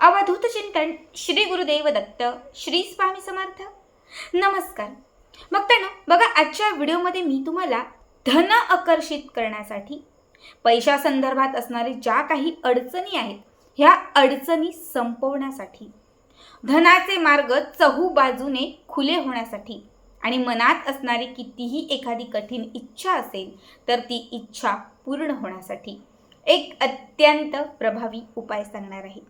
अवधूत चिंतन श्री गुरुदेव दत्त श्री स्वामी समर्थ. नमस्कार. बघताना बघा आजच्या व्हिडिओमध्ये मी तुम्हाला धन आकर्षित करण्यासाठी पैशासंदर्भात असणारे ज्या काही अडचणी आहेत ह्या अडचणी संपवण्यासाठी धनाचे मार्ग चहू बाजूने खुले होण्यासाठी आणि मनात असणारी कितीही एखादी कठीण इच्छा असेल तर ती इच्छा पूर्ण होण्यासाठी एक अत्यंत प्रभावी उपाय सांगणार आहे.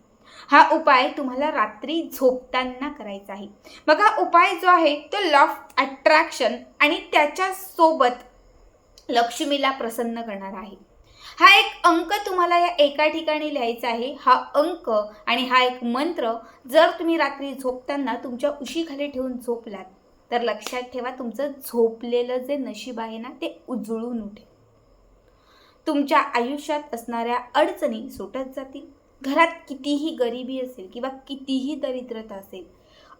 हा उपाय तुम्हाला रात्री झोपताना करायचा आहे. मग हा उपाय जो आहे तो लॉफ अट्रॅक्शन आणि त्याच्या सोबत लक्ष्मीला प्रसन्न करणारा आहे. हा एक अंक तुम्हाला या एका ठिकाणी लिहायचा आहे. हा अंक आणि हा एक मंत्र जर तुम्ही रात्री झोपताना तुमच्या उशीखाली ठेवून झोपलात तर लक्षात ठेवा तुमचं झोपलेलं जे नशीब आहे ना ते उजळून उठेल. तुमच्या आयुष्यात असणाऱ्या अडचणी सुटत जातील. घरात कितीही गरिबी असेल किंवा कितीही दरिद्रता असेल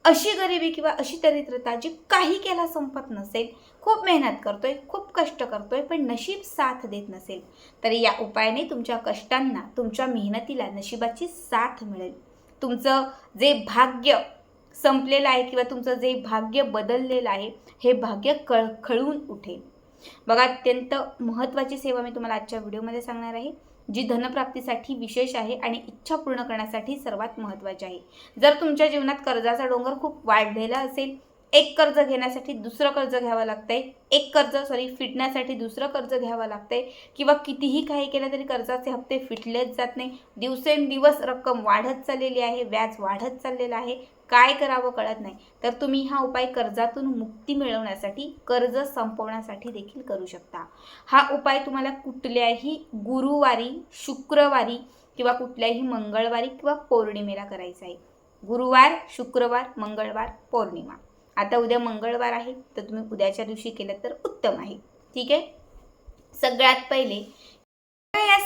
अशी गरिबी किंवा अशी दरिद्रता जी काही केला संपत नसेल खूप मेहनत करतोय खूप कष्ट करतोय पण नशीब साथ देत नसेल तर या उपायाने तुमच्या कष्टांना तुमच्या मेहनतीला नशिबाची साथ मिळेल. तुमचं जे भाग्य संपलेलं आहे किंवा तुमचं जे भाग्य बदललेलं आहे हे भाग्य कळखळून उठेल. बघा अत्यंत महत्त्वाची सेवा मी तुम्हाला आजच्या व्हिडिओमध्ये सांगणार आहे. जी धनप्राप्तीसाठी विशेष आहे आणि इच्छा पूर्ण करण्यासाठी सर्वात महत्त्वाची आहे. जर तुमच्या जीवनात कर्जाचा डोंगर खूप वाढलेला असेल एक कर्ज घेण्यासाठी दुसरं कर्ज घ्यावं लागतंय एक कर्ज सॉरी फिटण्यासाठी दुसरं कर्ज घ्यावं लागतंय किंवा कितीही काही केलं तरी कर्जाचे हप्ते फिटलेच जात नाही. दिवसेंदिवस रक्कम वाढत चाललेली आहे व्याज वाढत चाललेलं आहे काय करावं कळत नाही. तर तुम्ही हा उपाय कर्जातून मुक्ती मिळवण्यासाठी कर्ज संपवण्यासाठी देखील करू शकता. हा उपाय तुम्हाला कुठल्याही गुरुवारी शुक्रवारी किंवा कुठल्याही मंगळवारी किंवा पौर्णिमेला करायचा आहे. गुरुवार शुक्रवार मंगळवार पौर्णिमा. आता उद्या मंगळवार आहे तर तुम्ही उद्याच्या दिवशी केलं तर उत्तम आहे. ठीक आहे? सगळ्यात पहिले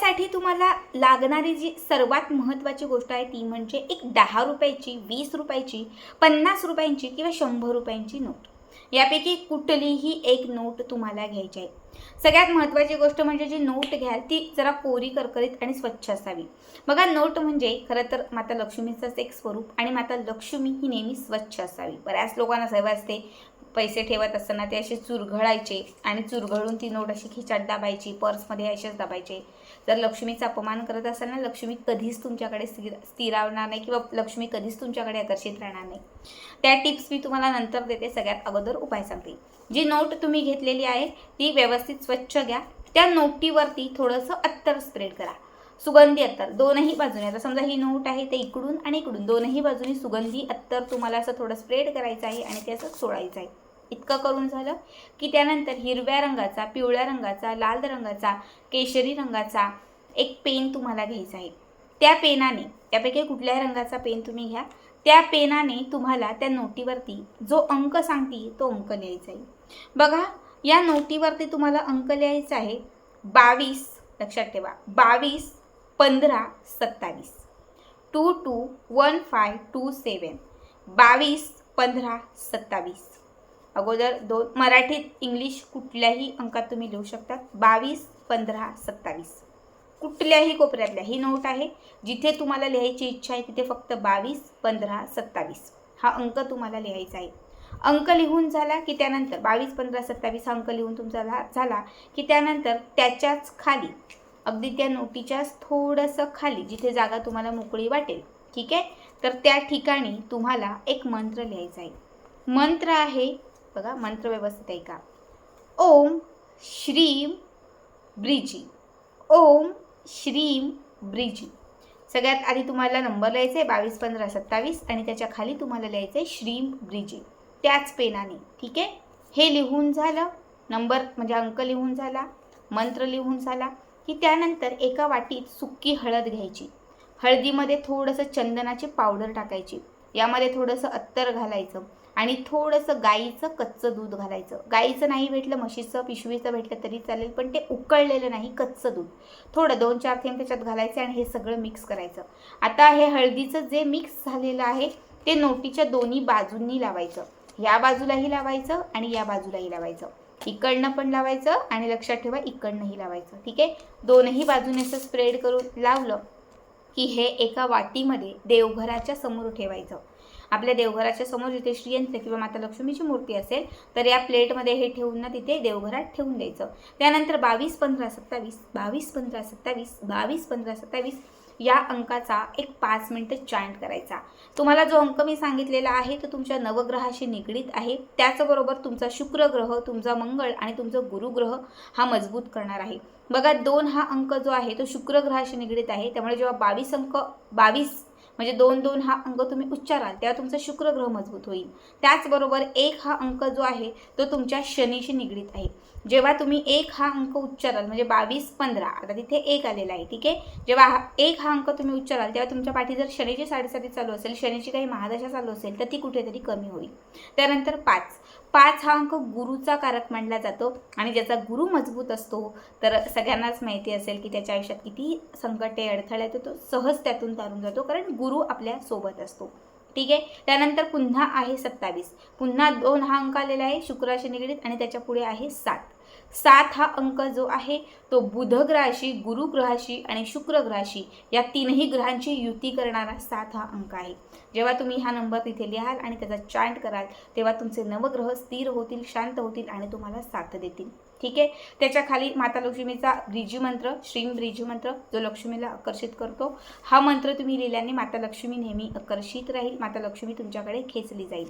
त्यासाठी तुम्हाला लागणारी जी सर्वात महत्त्वाची गोष्ट आहे ती म्हणजे एक दहा रुपयाची वीस रुपयाची पन्नास रुपयांची किंवा शंभर रुपयांची नोट. यापैकी कुठलीही एक नोट तुम्हाला घ्यायची आहे. सगळ्यात महत्त्वाची गोष्ट म्हणजे जी नोट घ्याल ती जरा कोरी करकरीत आणि स्वच्छ असावी. बघा नोट म्हणजे खरं तर माता लक्ष्मीचंच एक स्वरूप आणि माता लक्ष्मी ही नेहमी स्वच्छ असावी. बऱ्याच लोकांना सवय असते पैसे ठेवत असताना ते असे चुरघळायचे आणि चुरघळून ती नोट अशी खिचात दाबायची पर्समध्ये असेच दाबायचे. जर लक्ष्मीचा अपमान करत असाल ना लक्ष्मी कधीच तुमच्याकडे स्थिर स्थिरावणार नाही किंवा लक्ष्मी कधीच तुमच्याकडे आकर्षित राहणार नाही. त्या टिप्स मी तुम्हाला नंतर देते सगळ्यात अगोदर उपाय सांगते. जी नोट तुम्ही घेतलेली आहे ती व्यवस्थित स्वच्छ घ्या. त्या नोटीवरती थोडंसं अत्तर स्प्रेड करा. सुगंधी अत्तर दोनही बाजूने. आता समजा ही नोट आहे ते इकडून आणि इकडून. दोनही बाजूनी सुगंधी अत्तर तुम्हाला असं थोडं स्प्रेड करायचं आहे आणि ते असं सोडायचं आहे. इतकं करून झालं की त्यानंतर हिरव्या रंगाचा पिवळ्या रंगाचा लाल रंगाचा केशरी रंगाचा एक पेन तुम्हाला घ्यायचा आहे. त्या पेनाने त्यापैकी कुठल्याही रंगाचा पेन तुम्ही घ्या त्या पेनाने तुम्हाला त्या नोटीवरती जो अंक सांगते तो अंक लिहायचा आहे. बघा या नोटीवरती तुम्हाला अंक लिहायचा आहे बावीस लक्षात ठेवा बावीस पंधरा सत्तावीस. Two two one five two seven बावीस पंधरा सत्तावीस. अगोदर दोन मराठीत इंग्लिश कुठल्याही अंकात तुम्ही लिहू शकता. बावीस पंधरा सत्तावीस. कुठल्याही कोपऱ्यातल्या. ही नोट आहे. जिथे तुम्हाला लिहायची इच्छा आहे तिथे फक्त बावीस पंधरा सत्तावीस. हा अंक तुम्हाला लिहायचा आहे. अंक लिहून झाला की त्यानंतर बावीस पंधरा सत्तावीस हा अंक लिहून तुमचा झाला की त्यानंतर त्याच्याच खाली अगदी त्या नोटीच्याच थोडंसं खाली जिथे जागा तुम्हाला मोकळी वाटेल ठीक आहे? तर त्या ठिकाणी तुम्हाला एक मंत्र लिहायचा आहे. मंत्र आहे बघा मंत्र व्यवस्थित आहे का? ओम श्रीम ब्रिजी. ओम श्रीम ब्रिजी. सगळ्यात आधी तुम्हाला नंबर लिहायचा आहे बावीस पंधरा सत्तावीस आणि त्याच्याखाली तुम्हाला लिहायचं आहे श्रीम ब्रिजी. त्याच पेनाने ठीक आहे? हे लिहून झालं नंबर म्हणजे अंक लिहून झाला मंत्र लिहून झाला की त्यानंतर एका वाटीत सुक्की हळद घ्यायची. हळदीमध्ये थोडंसं चंदनाची पावडर टाकायची. यामध्ये थोडंसं अत्तर घालायचं. आणि थोडंसं गाईचं कच्चं दूध घालायचं. गाईचं नाही भेटलं म्हशीचं पिशवीचं भेटलं तरी चालेल पण ते उकळलेलं नाही कच्चं दूध. थोडं दोन चार थेंब त्याच्यात घालायचं आणि हे सगळं मिक्स करायचं. आता हे हळदीचं जे मिक्स झालेलं आहे ते नोटीच्या दोन्ही बाजूंनी लावायचं. या बाजूलाही लावायचं आणि या बाजूलाही लावायचं. इकडनं पण लावायचं आणि लक्षात ठेवा इकडनंही लावायचं. ठीक आहे? दोनही बाजूने असं स्प्रेड करून लावलं की हे एका वाटीमध्ये देवघराच्या समोर ठेवायचं. आपल्या देवघराच्या समोर जिथे श्रीयंत्र किंवा माता लक्ष्मीची मूर्ती असेल तर या प्लेटमध्ये हे ठेवून ना तिथे देवघरात ठेवून द्यायचं. त्यानंतर बावीस पंधरा सत्तावीस बावीस पंधरा सत्तावीस बावीस पंधरा सत्तावीस या अंकाचा एक पाच मिनटं चॅन्ट करायचा. तुम्हाला जो अंक मी सांगितलेला आहे तो तुमच्या नवग्रहाशी निगडीत आहे. त्याचबरोबर तुमचा शुक्र ग्रह तुमचा मंगळ आणि तुमचा गुरुग्रह हा मजबूत करणार आहे. बघा दोन हा अंक जो आहे तो शुक्र ग्रहाशी निगडीत आहे. त्यामुळे जेव्हा बावीस अंक बावीस म्हणजे दोन दोन हा अंक तुम्ही उच्चाराल तेव्हा तुमचा शुक्र ग्रह मजबूत होईल. त्याचबरोबर एक हा अंक जो आहे तो तुमच्या शनीशी निगडीत आहे. जेव्हा तुम्ही एक हा अंक उच्चाराल म्हणजे बावीस पंधरा आता तिथे एक आलेला आहे ठीक आहे? जेव्हा हा एक हा अंक तुम्ही उच्चाराल तेव्हा तुमच्या पाठी जर शनीची साडेसाती चालू असेल शनीची काही महादशा चालू असेल तर ती कुठेतरी कमी होईल. त्यानंतर पाच. पाच हा अंक गुरुचा कारक मानला जातो आणि ज्याचा गुरु मजबूत असतो तर सगळ्यांनाच माहिती असेल की त्याच्या आयुष्यात किती संकटे अडथळे येतो तो सहज त्यातून तारून जातो कारण गुरु आपल्यासोबत असतो. ठीक आहे? त्यानंतर पुन्हा आहे सत्तावीस. पुन्हा दोन हा अंक आलेला आहे शुक्राशी निगडीत आणि त्याच्या पुढे आहे सात. सात हा अंक जो आहे तो बुध ग्रहाशी गुरु ग्रहाशी आणि शुक्र ग्रहाशी या तीनही ग्रहांची युती करणारा सात हा अंक आहे. जेव्हा तुम्ही हा नंबर तिथे लिहाल आणि त्याचा चांट कराल तेव्हा तुमचे नवग्रह स्थिर होतील शांत होतील आणि तुम्हाला साथ देतील. ठीक आहे? त्याच्याखाली माता लक्ष्मीचा ब्रिजू मंत्र श्रीम ब्रिजू मंत्र जो लक्ष्मीला आकर्षित करतो हा मंत्र तुम्ही लिहिल्याने माता लक्ष्मी नेहमी आकर्षित राहील माता लक्ष्मी तुमच्याकडे खेचली जाईल.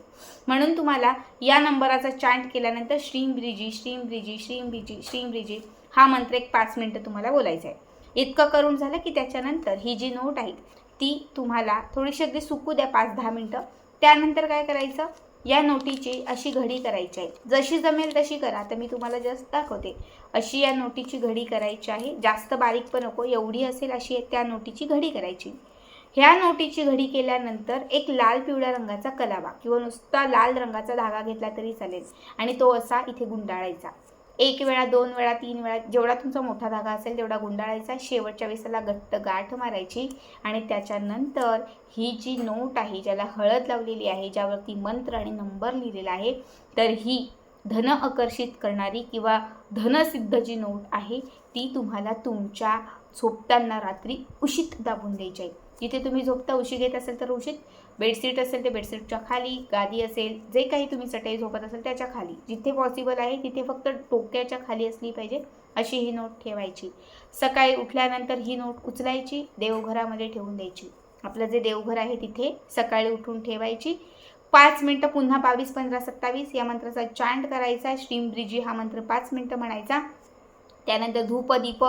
म्हणून तुम्हाला या नंबराचा चांट केल्यानंतर श्रीम ब्रिजी श्रीम ब्रिजी श्रीम ब्रिजी श्रीम ब्रिजी हा मंत्र एक पाच मिनटं तुम्हाला बोलायचा आहे. इतकं करून झालं की त्याच्यानंतर ही जी नोट आहे ती तुम्हाला थोडीशी अगदी सुकू द्या पाच दहा मिनटं. त्यानंतर काय करायचं? या नोटीची अशी घडी करायची आहे. जशी जमेल तशी करा. तर मी तुम्हाला जस्ट दाखवते. अशी या नोटीची घडी करायची आहे. जास्त बारीक पण नको. एवढी असेल अशी त्या नोटीची घडी करायची. ह्या नोटीची घडी केल्यानंतर एक लाल पिवळ्या रंगाचा कलावा किंवा नुसता लाल रंगाचा धागा घेतला तरी चालेल. आणि तो असा इथे गुंडाळायचा. एक वेळा दोन वेळा तीन वेळा जेवढा तुमचा मोठा धागा असेल तेवढा गुंडाळायचा. शेवटच्या वेळेला घट्ट गाठ मारायची आणि त्याच्यानंतर ही जी नोट आहे ज्याला हळद लावलेली आहे ज्यावरती मंत्र आणि नंबर लिहिलेला आहे तर ही धन आकर्षित करणारी किंवा धनसिद्ध जी नोट आहे ती तुम्हाला तुमच्या झोपताना रात्री उशीत दाबून द्यायची आहे. जिथे तुम्ही झोपता उशी घेत असेल तर उशीत. बेडशीट असेल ते बेडशीटच्या खाली गादी असेल जे काही तुम्ही चटई झोपत असेल त्याच्याखाली. जिथे पॉसिबल आहे तिथे फक्त डोक्याच्या खाली असली पाहिजे अशी ही नोट ठेवायची. सकाळी उठल्यानंतर ही नोट उचलायची देवघरामध्ये ठेवून द्यायची. आपलं जे देवघर आहे तिथे सकाळी उठून ठेवायची. पाच मिनटं पुन्हा बावीस पंधरा सत्तावीस या मंत्राचा चांट करायचा. श्रीम ब्रिजी हा मंत्र पाच मिनटं म्हणायचा. त्यानंतर धूप दीप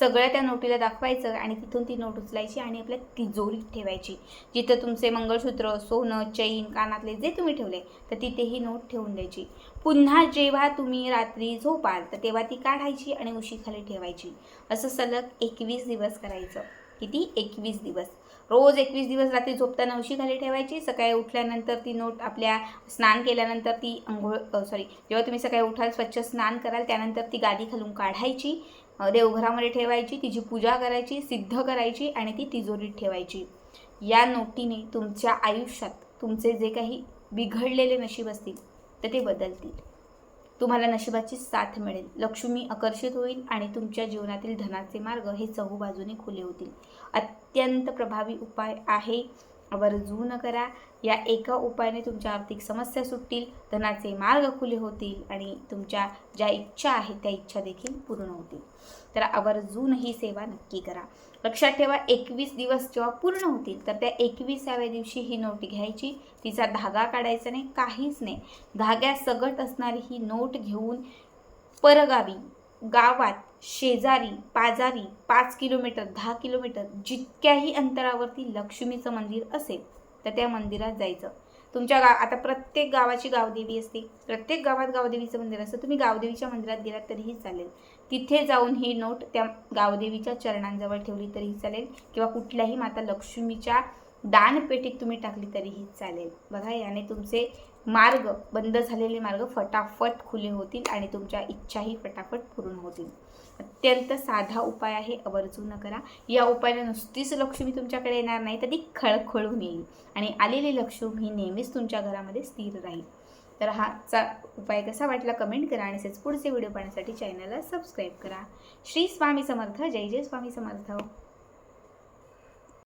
सगळं त्या नोटीला दाखवायचं आणि तिथून ती नोट उचलायची आणि आपल्या तिजोरीत ठेवायची. जिथं तुमचे मंगळसूत्र सोनं चैन कानातले जे तुम्ही ठेवले तर तिथे ही नोट ठेवून द्यायची. पुन्हा जेव्हा तुम्ही रात्री झोपाल तर तेव्हा ती काढायची आणि उशीखाली ठेवायची. असं सलग एकवीस दिवस करायचं. किती? एकवीस दिवस. रोज एकवीस दिवस रात्री झोपताना उशी खाली ठेवायची. सकाळी उठल्यानंतर ती नोट आपल्या स्नान केल्यानंतर ती अंघोळ सॉरी जेव्हा तुम्ही सकाळी उठाल स्वच्छ स्नान कराल त्यानंतर ती गादी खालून काढायची. देवघरामध्ये ठेवायची तिची पूजा करायची सिद्ध करायची आणि ती तिजोरीत ठेवायची. या नोटीने तुमच्या आयुष्यात तुमचे जे काही बिघडलेले नशीब असतील तर ते बदलतील. तुम्हाला नशिबाची साथ मिळेल. लक्ष्मी आकर्षित होईल आणि तुमच्या जीवनातील धनाचे मार्ग हे चहूबाजूने खुले होतील. अत अत्यंत प्रभावी उपाय आहे. आवर्जून करा. या एका उपायाने तुमच्या आर्थिक समस्या सुटतील धनाचे मार्ग खुले होतील आणि तुमच्या ज्या इच्छा आहेत त्या इच्छा देखील पूर्ण होतील. तर आवर्जून ही सेवा नक्की करा. लक्षात ठेवा एकवीस दिवस जेव्हा पूर्ण होतील तर त्या एकविसाव्या दिवशी ही नोट घ्यायची. तिचा धागा काढायचा नाही काहीच नाही. धाग्या सगट असणारी ही नोट घेऊन परगावी गावात शेजारी पाजारी पाच किलोमीटर दहा किलोमीटर जितक्याही अंतरावरती लक्ष्मीचं मंदिर असेल तर त्या मंदिरात जायचं. तुमच्या गा आता प्रत्येक गावाची गावदेवी असते प्रत्येक गावात गावदेवीचं मंदिर असतं तुम्ही गावदेवीच्या मंदिरात गेलात तरीही चालेल. तिथे जाऊन ही नोट त्या गावदेवीच्या चरणांजवळ ठेवली तरीही चालेल किंवा कुठल्याही माता लक्ष्मीच्या दानपेटीत तुम्ही टाकली तरीही चालेल. बघा याने तुमचे मार्ग बंद झालेले मार्ग फटाफट खुले होतील आणि तुमच्या इच्छाही फटाफट पूर्ण होतील. अत्यंत साधा उपाय आहे आवर्जून करा. या उपायाने नुसतीच लक्ष्मी तुमच्याकडे येणार नाही तर ती खळखळून येईल. आणि आलेली लक्ष्मी ही नेहमीच तुमच्या घरामध्ये स्थिर राहील. तर हाचा उपाय कसा वाटला कमेंट करा आणि तसेच पुढचे व्हिडिओ पाहण्यासाठी चॅनलला सबस्क्राईब करा. श्री स्वामी समर्थ जय जय स्वामी समर्थ.